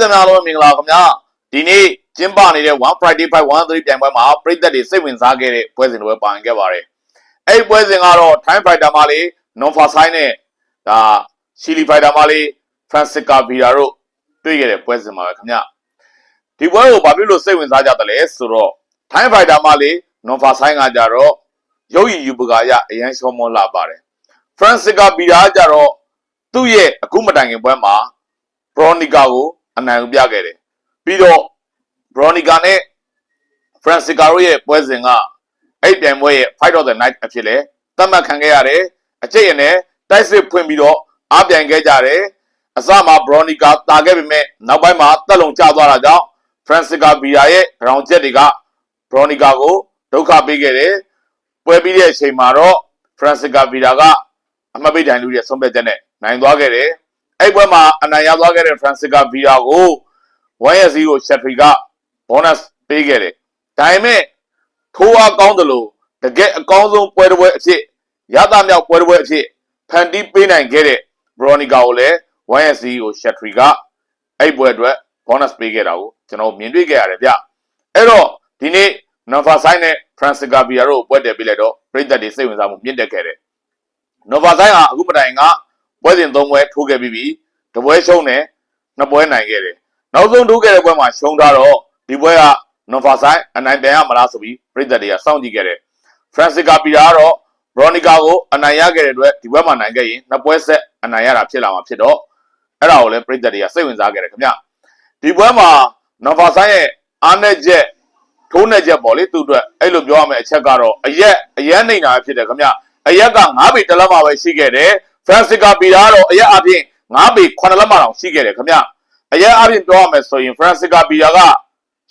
ပြည်သူများအားလုံးမင်္ဂလာပါခင်ဗျာဒီနေ့ကျင်းပနေတဲ့1 Friday 5 1 3ပြိုင်ပွဲမှာပြည်သက်တွေစိတ်ဝင်စားခဲ့တဲ့ပွဲစဉ်တွေပါဝင်ခဲ့ပါတယ်အဲ့ဒီပွဲစဉ်ကတော့ Time Fighter မလေး Nonfa Sign နဲ့ဒါ Chili Fighter မလေး Francisca Villa တို့တွေ့ခဲ့တဲ့ပွဲစဉ်ပါပဲခင်ဗျာဒီပွဲကိုဘာဖြစ်လို့စိတ်ဝင်စားကြတယ်လဲဆိုတော့ Time Fighter မလေး Nonfa Sign ကကြတော့ရုပ်ရည်ယူပကာရအရန်ရှောမောလာပါတယ် Francisca Villa ကကြတော့သူ့ရဲ့အခုမတိုင်ခင်ပွဲမှာ Veronica ကို အနိုင်ယူပြခဲ့တယ်ပြီးတော့ Veronica နဲ့ Francisca တို့ရဲ့ပွဲစဉ်ကအဲ့ပြိုင်ပွဲရဲ့ Fight of the Night အဖြစ်လဲသတ်မှတ်ခံခဲ့ရတယ်အကျိတ်ရနဲ့တိုက်စစ်ဖွင့်ပြီးတော့အားပြိုင်ခဲ့ကြတယ်အစမှာ Veronica တာခဲ့ပေမဲ့နောက်ပိုင်းမှာတက်လုံကျသွားတာကြောင့် Francisca Villa ရဲ့ ground jet တွေက Veronica ကိုဒုက္ခပေးခဲ့တယ်ပွဲပြီးတဲ့အချိန်မှာတော့ Francisca Villa ကအမှတ်ပေးတိုင်လူရဲ့ဆုံးဖြတ်ချက်နဲ့နိုင်သွားခဲ့တယ် အဲ့ပွဲမှာအနိုင်ရသွားခဲ့တဲ့ Francisca Villa ကို 1-0 Shetry က bonus ပေးခဲ့တယ်။ဒါပေမဲ့ထိုးအားကောင်းတယ်လို့တကယ်အကောင်းဆုံးပွဲတစ်ပွဲအဖြစ်ရသမြောက်ပွဲတစ်ပွဲအဖြစ်ဖန်တီးပေးနိုင်ခဲ့တဲ့ Veronica ကိုလည်း 1-0 Shetry ကအဲ့ပွဲအတွက် bonus ပေးခဲ့တာကိုကျွန်တော်မြင်တွေ့ခဲ့ရတယ်ဗျ။အဲ့တော့ဒီနေ့ Nova Sign နဲ့ Francisca Villa တို့ပွဲတည်ပြီးလိုက်တော့ပြည်သက်တွေစိတ်ဝင်စားမှုမြင့်တက်ခဲ့တယ်။ Nova Sign ကအခုမတိုင်က ပွဲစဉ်၃ပွဲထိုးခဲ့ပြီးပြီ။တပွဲရှုံးတယ်နှစ်ပွဲနိုင်ခဲ့တယ်။နောက်ဆုံးထိုးခဲ့တဲ့ပွဲမှာရှုံးထားတော့ဒီပွဲက Nova Sign အနိုင်ပြန်ရမလားဆိုပြီးပြည်သက်တွေကစောင့်ကြည့်ခဲ့တယ်။ Francisca Pira ကတော့ Veronica ကိုအနိုင်ရခဲ့တဲ့အတွက်ဒီပွဲမှာနိုင်ခဲ့ရင်နှစ်ပွဲဆက်အနိုင်ရတာဖြစ်လာမှာဖြစ်တော့အဲ့ဒါကိုလည်းပြည်သက်တွေကစိတ်ဝင်စားခဲ့တယ်ခင်ဗျ။ဒီပွဲမှာ Nova Sign ရဲ့အားနဲ့ချက်ထိုးနဲ့ချက်ပေါ့လေသူ့အတွက်အဲ့လိုပြောရမယ့်အချက်ကတော့အရက်အရက်နေတာဖြစ်တယ်ခင်ဗျ။အရက်က9ပေတလက်မှာပဲရှိခဲ့တယ်။ Francisca Pira ကတော့အရက်အပြင်9ပေ9လက်မှာတောင်ရှိခဲ့တယ်ခင်ဗျ။အရက်အပြင်ပြောရမယ်ဆိုရင် Francisca Pira က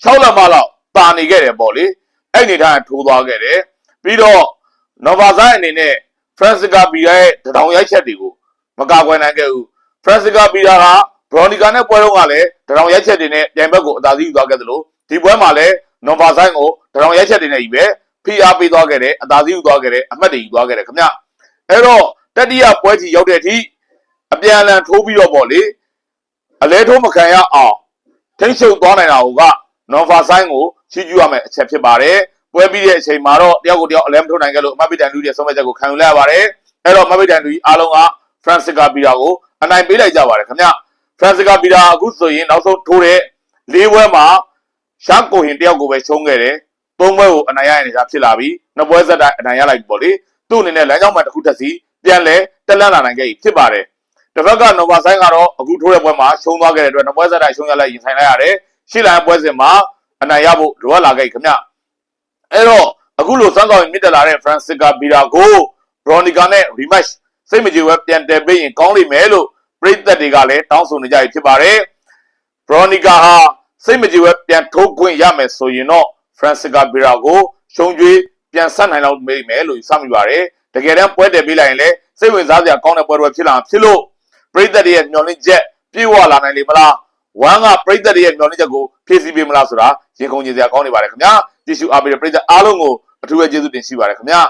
6လက်မလောက်တာနေခဲ့တယ်ပေါ့လေအဲ့အနေထားထိုးသွားခဲ့တယ်ပြီးတော့ Nova Sign အနေနဲ့ Francisca Pira ရဲ့တထောင်ရိုက်ချက်တွေကိုမကာကွယ်နိုင်ခဲ့ဘူး Francisca Pira က Veronica နဲ့ပွဲတော့ကလည်းတထောင်ရိုက်ချက်တွေနဲ့ပြိုင်ဘက်ကိုအသာစီးယူသွားခဲ့သလိုဒီပွဲမှာလည်း Nova Sign ကိုတထောင်ရိုက်ချက်တွေနဲ့ကြီးပဲဖိအားပေးသွားခဲ့တယ်အသာစီးယူသွားခဲ့တယ်အမှတ်တွေယူသွားခဲ့တယ်ခင်ဗျအဲ့တော့ တတိယပွဲကြီးရောက်တဲ့အထိအပြန်အလှန်ထိုးပြီးတော့ပေါ့လေအလဲထိုးမခံရအောင်ထိတ်ရှုပ်သွားနိုင်တာက Nova Sign ကိုချီးကျူးရမယ့်အချက်ဖြစ်ပါတယ်ပွဲပြီးတဲ့အချိန်မှာတော့တယောက်ကိုတယောက်အလဲမထုတ်နိုင်ခဲ့လို့အမတ်ပိတန်လူတွေဆုံးဖြတ်ချက်ကိုခံယူလိုက်ရပါတယ်အဲ့တော့အမတ်ပိတန်လူကြီးအားလုံးက Francisca Pira ကိုအနိုင်ပေးလိုက်ကြပါတယ်ခင်ဗျ Francisca Pira အခုဆိုရင်နောက်ဆုံးထိုးတဲ့၄ပွဲမှာရှာကိုဟင်တယောက်ကိုပဲရှုံးခဲ့တယ်သုံးပွဲကိုအနိုင်ရရနေတာဖြစ်လာပြီနှစ်ပွဲဆက်တိုက်အနိုင်ရလိုက်ပြီပေါ့လေသူ့အနေနဲ့လမ်းကြောင်းမှတစ်ခုထပ်စီ ပြန်လဲတက်လန့်လာနိုင်ခဲ့ပြီဖြစ်ပါတယ်တစ်ဖက်က Nova Sign ကတော့အခုထိုးတဲ့ပွဲမှာရှုံးသွားခဲ့တဲ့အတွက်နှစ်ပွဲဆက်တိုက်ရှုံးရလိုက်ရင်ဆိုင်လိုက်ရတယ်ရှေ့လမ်းပွဲစဉ်မှာအနိုင်ရဖို့လိုအပ်လာခဲ့ခင်ဗျအဲ့တော့အခုလိုစမ်းဆောင်ရင်မြင့်တက်လာတဲ့ Francisca Villa ကို Veronica နဲ့ rematch စိတ်မကြည်ဝဲပြန်တယ်ပေးရင်ကောင်းလိမ့်မယ်လို့ပြည်သက်တွေကလည်းတောင်းဆိုနေကြပြီဖြစ်ပါတယ် Veronica ဟာစိတ်မကြည်ဝဲပြန်ထိုးခွင့်ရမယ်ဆိုရင်တော့ Francisca Villa ကိုရှုံးကျွေးပြန်ဆက်နိုင်လောက်မေးမယ်လို့စမိပါတယ် တကယ်တမ်းပွဲတယ်ပေးလိုက်ရင်လည်းစိတ်ဝင်စားစရာကောင်းတဲ့ပွဲတွေဖြစ်လာဖြစ်လို့ပြည်သက်တွေရဲ့မျှော်လင့်ချက်ပြေဝလာနိုင်လေမလားဝမ်ကပြည်သက်တွေရဲ့မျှော်လင့်ချက်ကိုဖြည့်ဆည်းပေးမလားဆိုတာရင်ခုန်ကြစရာကောင်းနေပါတယ်ခင်ဗျာကြည့်ရှုအားပေးတဲ့ပြည်သက်အားလုံးကိုအထူးပဲကျေးဇူးတင်ရှိပါတယ်ခင်ဗျာ